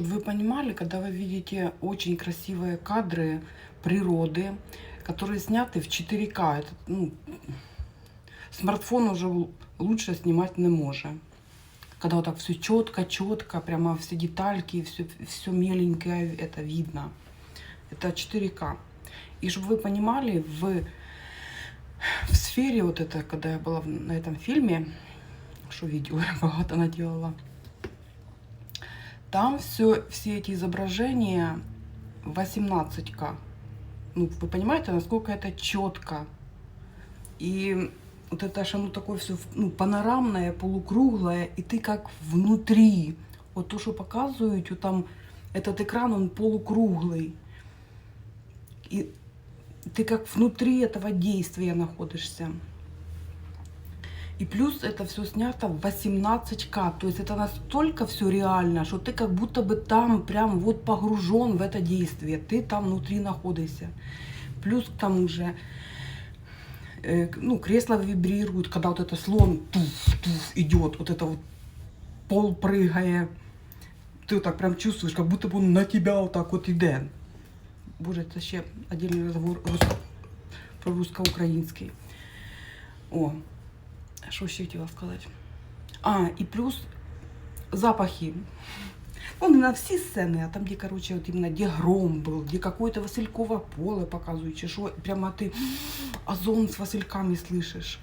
Чтобы вы понимали, когда вы видите очень красивые кадры природы, которые сняты в 4К, это, ну, смартфон уже лучше снимать не може. Когда вот так все четко, четко, прямо все детальки, все, все меленькое, это видно. Это 4К. И чтобы вы понимали, в, в сфере вот это, когда я была на этом фильме, что видео я богато наделала, там все, все эти изображения 18К. Ну, вы понимаете, насколько это четко. И вот это же оно такое все ну, панорамное, полукруглое, и ты как внутри. Вот то, что показывают, там этот экран, он полукруглый. И ты как внутри этого действия находишься. И плюс это все снято в 18К. То есть это настолько все реально, что ты как будто бы там прям вот погружен в это действие. Ты там внутри находишься. Плюс к тому же, э, ну, кресло вибрирует, когда вот это слон туф-туф идет, вот это вот пол прыгая. Ты вот так прям чувствуешь, как будто бы он на тебя вот так вот іде. Боже, це ще отдельний розговор рус- про русско-український. О, що ще хотіла сказати? А, і плюс запахи. Ну, не на всі сцени, а там, де, короче, вот именно, где гром был, где какое-то Василькове поле показують, чи що, прямо ти озон с Васильками слышишь.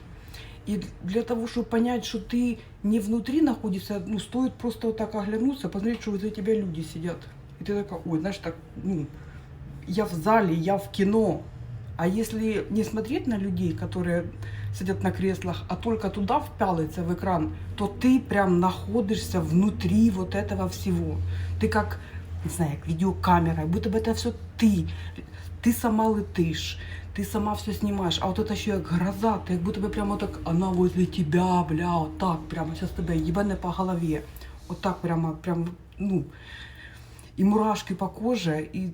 И для того, чтобы понять, что ты не внутри находишься, ну, стоит просто вот так оглянуться, посмотреть, что возле тебя люди сидят. И ты такая, ой, знаешь, так, ну, я в зале, я в кино. А если не смотреть на людей, которые сидят на креслах, а только туда впялиться в экран, то ты прям находишься внутри вот этого всего. Ты как, не знаю, как видеокамера, будто бы это все ты. Ты сама летишь, ты сама все снимаешь. А вот это еще как гроза, ты как будто бы прямо так, она возле тебя, бля, вот так прямо сейчас тебя ебане по голове. Вот так прямо, прям, ну, и мурашки по коже, и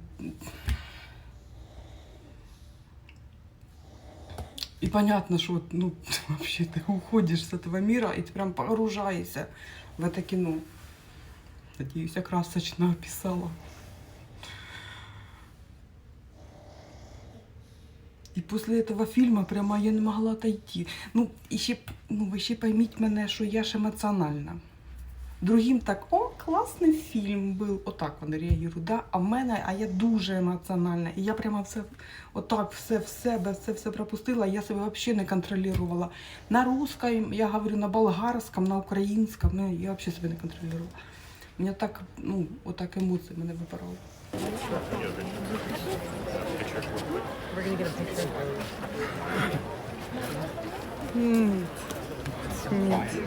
И понятно, что ну, вообще ты уходишь с этого мира и ты прям погружаешься в это кино. Надеюсь, я красочно описала. И после этого фильма прямо я не могла отойти. Ну, і ще, ну, ви ще пойміть мене, що я ж емоціональна. Другим так, о, класний фільм був. Отак вони реагують, да? а в мене, а я дуже емоціональна. І я прямо все, отак, все в себе, все, все пропустила, я себе взагалі не контролювала. На русском, я говорю на болгарському, на українському, ну, я взагалі себе не контролювала. Мені так, ну, отак емоції мене вибирали. We're